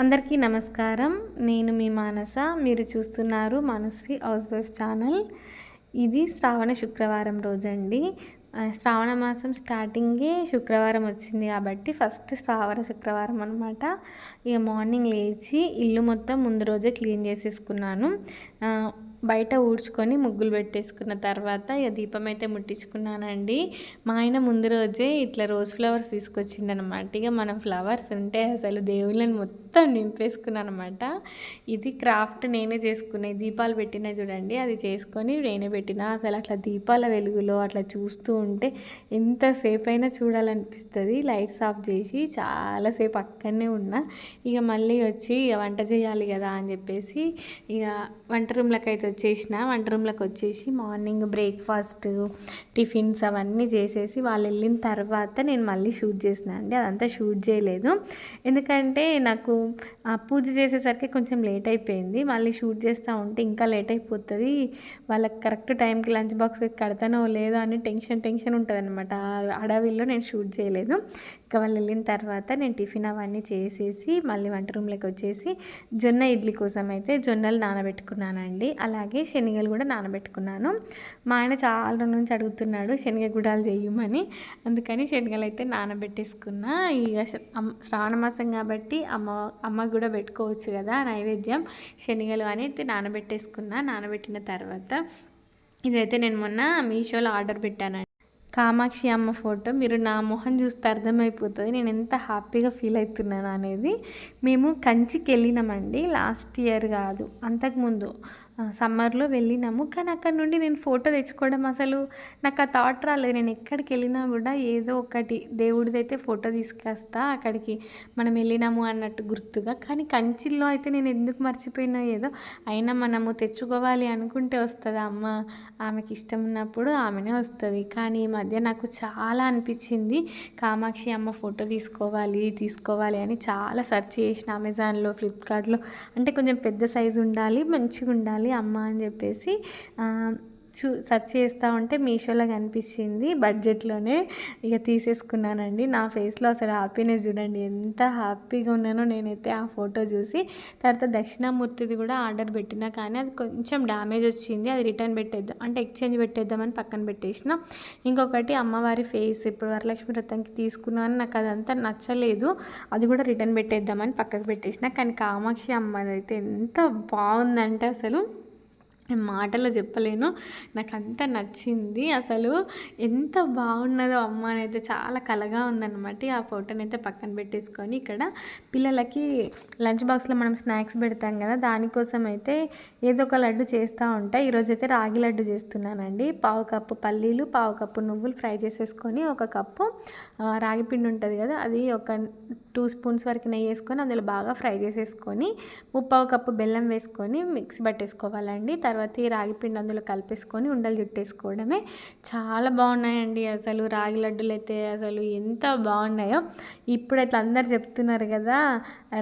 అందరికీ నమస్కారం. నేను మీ మానస. మీరు చూస్తున్నారు మనుశ్రీ హౌస్ వైఫ్ ఛానల్. ఇది శ్రావణ శుక్రవారం రోజండి. శ్రావణ మాసం స్టార్టింగే శుక్రవారం వచ్చింది కాబట్టి ఫస్ట్ శ్రావణ శుక్రవారం అనమాట ఇక మార్నింగ్ లేచి ఇల్లు మొత్తం ముందు రోజే క్లీన్ చేసేసుకున్నాను. బయట ఊడ్చుకొని ముగ్గులు పెట్టేసుకున్న తర్వాత ఇక దీపం అయితే ముట్టించుకున్నానండి. మా ఆయన ముందు రోజే ఇట్లా రోజ్ ఫ్లవర్స్ తీసుకొచ్చిండనమాట. ఇక మనం ఫ్లవర్స్ ఉంటే అసలు దేవుళ్ళని మొత్తం నింపేసుకున్నాను అనమాట ఇది క్రాఫ్ట్ నేనే చేసుకునే దీపాలు పెట్టినా చూడండి అది చేసుకొని నేనే పెట్టిన. అసలు అట్లా దీపాల వెలుగులో అట్లా చూస్తూ ఉంటే ఎంతసేపు అయినా చూడాలనిపిస్తుంది. లైట్స్ ఆఫ్ చేసి చాలాసేపు అక్కడనే ఉన్నా. ఇక మళ్ళీ వచ్చి ఇక వంట చేయాలి కదా అని చెప్పేసి ఇక వంట రూమ్లోకి అయితే వచ్చేసిన వంట రూమ్లోకి వచ్చేసి మార్నింగ్ బ్రేక్ఫాస్ట్ టిఫిన్స్ అవన్నీ చేసేసి వాళ్ళు వెళ్ళిన తర్వాత నేను మళ్ళీ షూట్ చేసిన అండి. అదంతా షూట్ చేయలేదు. ఎందుకంటే నాకు ఆ పూజ చేసేసరికి కొంచెం లేట్ అయిపోయింది. మళ్ళీ షూట్ చేస్తూ ఉంటే ఇంకా లేట్ అయిపోతుంది. వాళ్ళకి కరెక్ట్ టైంకి లంచ్ బాక్స్ కడతానో లేదో అని టెన్షన్ టెన్షన్ ఉంటుంది అనమాట అడవిలో నేను షూట్ చేయలేదు. ఇంకా వాళ్ళు వెళ్ళిన తర్వాత నేను టిఫిన్ అవన్నీ చేసేసి మళ్ళీ వంట రూమ్లోకి వచ్చేసి జొన్న ఇడ్లీ కోసం అయితే జొన్నలు నానబెట్టుకున్నానండి. అలా అలాగే శనగలు కూడా నానబెట్టుకున్నాను. మా ఆయన చాలా రోజుల నుంచి అడుగుతున్నాడు శనగ గుడాలు చేయమని. అందుకని శనగలు అయితే నానబెట్టేసుకున్నా. ఇక అమ్- శ్రావణ మాసం కాబట్టి అమ్మ అమ్మ కూడా పెట్టుకోవచ్చు కదా నైవేద్యం. శనగలు అని అయితే నానబెట్టేసుకున్నా. నానబెట్టిన తర్వాత ఇదైతే నేను మొన్న మీషోలో ఆర్డర్ పెట్టానండి. కామాక్షి అమ్మ ఫోటో. మీరు నా మొహం చూస్తే అర్థమైపోతుంది. నేను ఎంత హ్యాపీగా ఫీల్ అవుతున్నాను అనేది. మేము కంచికి వెళ్ళినామండి లాస్ట్ ఇయర్ కాదు అంతకుముందు. సమ్మర్లో వెళ్ళినాము. కానీ అక్కడ నుండి నేను ఫోటో తెచ్చుకోవడం అసలు నాకు ఆ థాట్ రాలేదు. నేను ఎక్కడికి వెళ్ళినా కూడా ఏదో ఒకటి దేవుడిదైతే ఫోటో తీసుకొస్తా అక్కడికి మనం వెళ్ళినాము అన్నట్టు గుర్తుగా. కానీ కంచిల్లో అయితే నేను ఎందుకు మర్చిపోయినా ఏదో అయినా మనము తెచ్చుకోవాలి అనుకుంటే వస్తుంది అమ్మ? ఆమెకి ఇష్టం ఉన్నప్పుడు ఆమెనే వస్తుంది. కానీ ఈ మధ్య నాకు చాలా అనిపించింది. కామాక్షి అమ్మ ఫోటో తీసుకోవాలి తీసుకోవాలి అని చాలా సెర్చ్ చేసిన అమెజాన్లో ఫ్లిప్కార్ట్లో. అంటే కొంచెం పెద్ద సైజు ఉండాలి మంచిగా ఉండాలి అమ్మ అని చెప్పేసి చూ సెర్చ్ చేస్తూ ఉంటే మీషోలో కనిపించింది బడ్జెట్లోనే ఇక తీసేసుకున్నానండి. నా ఫేస్లో అసలు హ్యాపీనెస్ చూడండి. ఎంత హ్యాపీగా ఉన్నానో నేనైతే ఆ ఫోటో చూసి. తర్వాత దక్షిణామూర్తిది కూడా ఆర్డర్ పెట్టినా కానీ అది కొంచెం డ్యామేజ్ వచ్చింది. అది రిటర్న్ పెట్టేద్దాం అంటే ఎక్స్చేంజ్ పెట్టేద్దామని పక్కన పెట్టేసిన. ఇంకొకటి అమ్మవారి ఫేస్ ఇప్పుడు వరలక్ష్మి వ్రతంకి తీసుకున్నాను నాకు అదంతా నచ్చలేదు. అది కూడా రిటర్న్ పెట్టేద్దామని పక్కకు పెట్టేసిన. కానీ కామాక్షి అమ్మది అయితే ఎంత బాగుందంటే అసలు. మాటలో చెప్పలేను. నాకు అంత నచ్చింది. అసలు ఎంత బాగున్నదో అమ్మ అయితే చాలా కలగా ఉందన్నమాట. ఆ ఫోటోని అయితే పక్కన పెట్టేసుకొని ఇక్కడ పిల్లలకి లంచ్ బాక్స్లో మనం స్నాక్స్ పెడతాం కదా దానికోసం అయితే ఏదో ఒక లడ్డు చేస్తూ ఉంటా. ఈరోజు అయితే రాగి లడ్డు చేస్తున్నానండి. పావు కప్పు పల్లీలు పావు కప్పు నువ్వులు ఫ్రై చేసేసుకొని ఒక కప్పు రాగిపిండి రాగి పిండి ఉంటుంది కదా అది ఒక టూ స్పూన్స్ వరకు నెయ్యి వేసుకొని అందులో బాగా ఫ్రై చేసేసుకొని ముప్పావు కప్పు బెల్లం వేసుకొని మిక్సీ పట్టేసుకోవాలండి. తర్వాత ఈ రాగి పిండి అందులో కలిపేసుకొని ఉండలు చుట్టేసుకోవడమే చాలా బాగున్నాయండి అసలు రాగి లడ్డులు అయితే అసలు ఎంత బాగున్నాయో. ఇప్పుడైతే అందరు చెప్తున్నారు కదా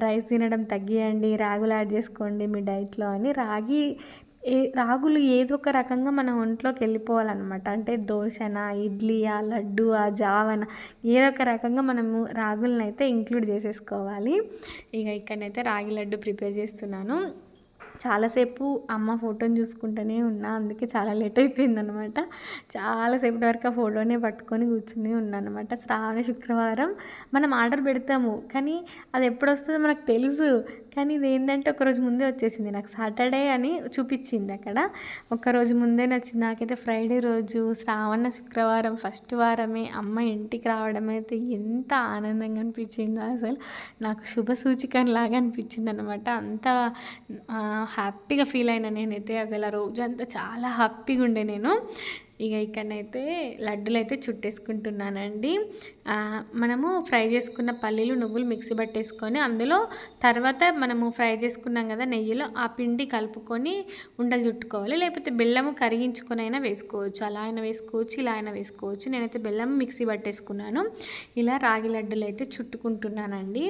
రైస్ తినడం తగ్గియండి రాగులు యాడ్ చేసుకోండి మీ డైట్లో అని. రాగి ఏ రాగులు ఏదో ఒక రకంగా మన ఒంట్లోకి వెళ్ళిపోవాలన్నమాట. అంటే దోశనా ఇడ్లీయా లడ్డు ఆ జావన ఏదో ఒక రకంగా మనము రాగులను అయితే ఇంక్లూడ్ చేసేసుకోవాలి. ఇక ఇక్కడనైతే రాగి లడ్డు ప్రిపేర్ చేస్తున్నాను. చాలాసేపు అమ్మ ఫోటోని చూసుకుంటూనే ఉన్నా అందుకే చాలా లేట్ అయిపోయింది అనమాట చాలాసేపటి వరకు ఆ ఫోటోనే పట్టుకొని కూర్చుని ఉన్నాను అనమాట శ్రావణ శుక్రవారం మనం ఆర్డర్ పెడతాము కానీ అది ఎప్పుడు వస్తుందో మనకు తెలుసు. కానీ ఇది ఏంటంటే ఒకరోజు ముందే వచ్చేసింది నాకు సాటర్డే అని చూపించింది అక్కడ. ఒకరోజు ముందే నచ్చింది. నాకైతే ఫ్రైడే రోజు శ్రావణ శుక్రవారం ఫస్ట్ వారమే అమ్మ ఇంటికి రావడం అయితే ఎంత ఆనందంగా అనిపించిందో అసలు. నాకు శుభ సూచికలాగా అనిపించింది అనమాట అంత హ్యాపీగా ఫీల్ అయినా నేనైతే అసలు ఆ రోజంతా చాలా హ్యాపీగా ఉండే నేను. ఇక ఇక్కడనైతే లడ్డులు అయితే చుట్టేసుకుంటున్నానండి మనము ఫ్రై చేసుకున్న పల్లీలు నువ్వులు మిక్సీ పట్టేసుకొని అందులో తర్వాత మనము ఫ్రై చేసుకున్నాం కదా నెయ్యిలో ఆ పిండి కలుపుకొని ఉండలు చుట్టుకోవాలి. లేకపోతే బెల్లము కరిగించుకొని అయినా వేసుకోవచ్చు. అలా అయినా వేసుకోవచ్చు ఇలా అయినా వేసుకోవచ్చు. నేనైతే బెల్లం మిక్సీ పట్టేసుకున్నాను. ఇలా రాగి లడ్డులు అయితే చుట్టుకుంటున్నానండి.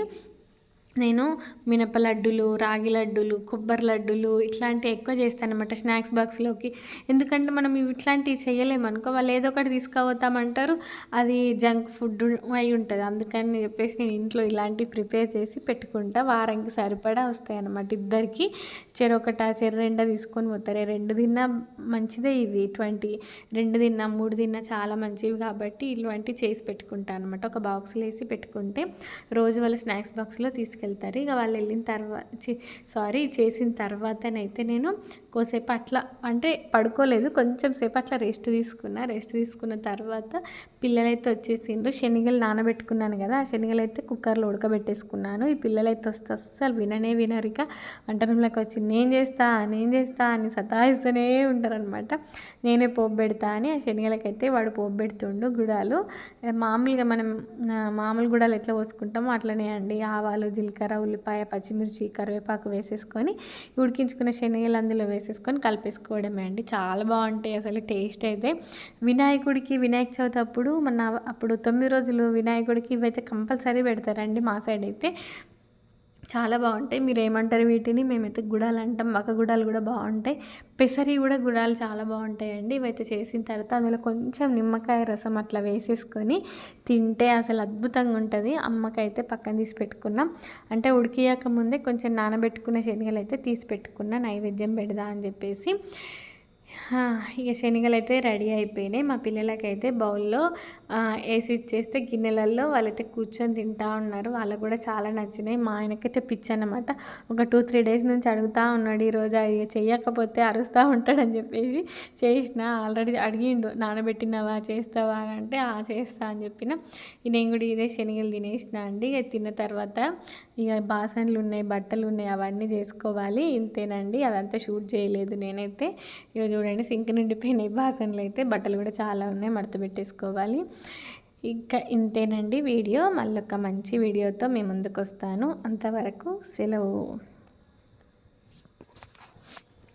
నేను మినప లడ్డులు రాగి లడ్డులు కొబ్బరి లడ్డులు ఇట్లాంటివి ఎక్కువ చేస్తాను అనమాట స్నాక్స్ బాక్స్లోకి. ఎందుకంటే మనం ఇవి ఇట్లాంటివి చేయలేము అనుకో వాళ్ళు ఏదో ఒకటి తీసుకుపోతామంటారు అది జంక్ ఫుడ్ అయి ఉంటుంది. అందుకని చెప్పేసి నేను ఇంట్లో ఇలాంటివి ప్రిపేర్ చేసి పెట్టుకుంటా. వారానికి సరిపడా వస్తాయి అన్నమాట ఇద్దరికి చెరొకట చెర రెండ తీసుకొని పోతారు. రెండు తిన్నా మంచిదే ఇవి ట్వంటీ రెండు తిన్నా మూడు తిన్నా చాలా మంచివి కాబట్టి ఇటువంటివి చేసి పెట్టుకుంటాను అనమాట ఒక బాక్స్లో వేసి పెట్టుకుంటే రోజు వాళ్ళ స్నాక్స్ బాక్స్లో తీసుకెళ్తాను వెళ్తారు ఇక వాళ్ళు వెళ్ళిన తర్వాత సారీ చేసిన తర్వాతనైతే నేను కోసేపు అట్లా అంటే పడుకోలేదు. కొంచెం సేపు అట్లా రెస్ట్ తీసుకున్నా. రెస్ట్ తీసుకున్న తర్వాత పిల్లలైతే వచ్చేసిండ్రు. శనిగలు నానబెట్టుకున్నాను కదా ఆ శనిగలు అయితే కుక్కర్లో ఉడకబెట్టేసుకున్నాను. ఈ పిల్లలైతే వస్తే అస్సలు విననే వినరు ఇక. వంట రూమ్లోకి వచ్చి నేను చేస్తా నేను చేస్తా అని సతాయిస్తూనే ఉంటారనమాట నేనే పోపు పెడతా అని ఆ శనిగలకైతే వాడు పోపు పెడుతుండు గుడాలు. మామూలుగా మనం మామూలు గుడాలు ఎట్లా పోసుకుంటామో అట్లనే అండి. ఆవాలు జీలకర్ర ఉల్లిపాయ పచ్చిమిర్చి కరివేపాకు వేసేసుకొని ఉడికించుకున్న శనగలు అందులో వేసేసుకొని కలిపేసుకోవడమే అండి. చాలా బాగుంటాయి అసలు టేస్ట్ అయితే. వినాయకుడికి వినాయక చవితి అప్పుడు మన అప్పుడు తొమ్మిది రోజులు వినాయకుడికి ఇవైతే కంపల్సరీ పెడతారండి మా సైడ్ అయితే. చాలా బాగుంటాయి. మీరు ఏమంటారు వీటిని? మేమైతే గుడాలు అంటాం. మక్క గుడాలు కూడా బాగుంటాయి. పెసరి కూడా గుడాలు చాలా బాగుంటాయండి. ఇవైతే చేసిన తర్వాత అందులో కొంచెం నిమ్మకాయ రసం అట్లా వేసేసుకొని తింటే అసలు అద్భుతంగా ఉంటుంది. అమ్మకైతే పక్కన తీసి పెట్టుకున్నాం. అంటే ఉడికియాక ముందే కొంచెం నానబెట్టుకున్న శనగలు అయితే తీసి పెట్టుకున్నా. నైవేద్యం పెడదా అని చెప్పేసి. ఇక శనగలు అయితే రెడీ అయిపోయినాయి. మా పిల్లలకైతే బౌల్లో వేసి ఇచ్చేస్తే గిన్నెలలో వాళ్ళైతే కూర్చొని తింటా ఉన్నారు. వాళ్ళకు కూడా చాలా నచ్చినాయి. మా ఆయనకైతే పిచ్చి అనమాట ఒక టూ త్రీ డేస్ నుంచి అడుగుతూ ఉన్నాడు ఈరోజు అది చెయ్యకపోతే అరుస్తూ ఉంటాడని చెప్పేసి చేసిన. ఆల్రెడీ అడిగిండు నానబెట్టినవా చేస్తావా? అని అంటే ఆ చేస్తా అని చెప్పిన. నేను కూడా ఇదే శనగలు తినేసిన అండి. ఇక తిన్న తర్వాత ఇక బాసన్లు ఉన్నాయి బట్టలు ఉన్నాయి అవన్నీ చేసుకోవాలి. ఇంతేనండి. అదంతా షూట్ చేయలేదు నేనైతే. ఇక చూడండి. సింక్ నిండిపోయినాయి బాసన్లు అయితే బట్టలు కూడా చాలా ఉన్నాయి మడత పెట్టేసుకోవాలి. ఇంకా ఇంతేనండి వీడియో. మళ్ళొక ఒక మంచి వీడియోతో మీ ముందుకు వస్తాను అంతవరకు సెలవు.